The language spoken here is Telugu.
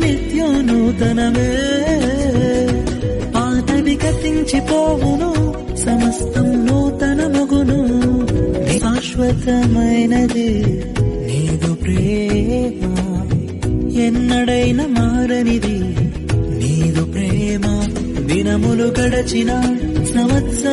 నిత్యం నూతనమే పాతవి కతించిపోవును సమస్తం నూతన మగును శాశ్వతమైనది నీదు ప్రేమ ఎన్నడైన మారనిది నీదు ప్రేమ. దినములు గడచిన సంవత్సర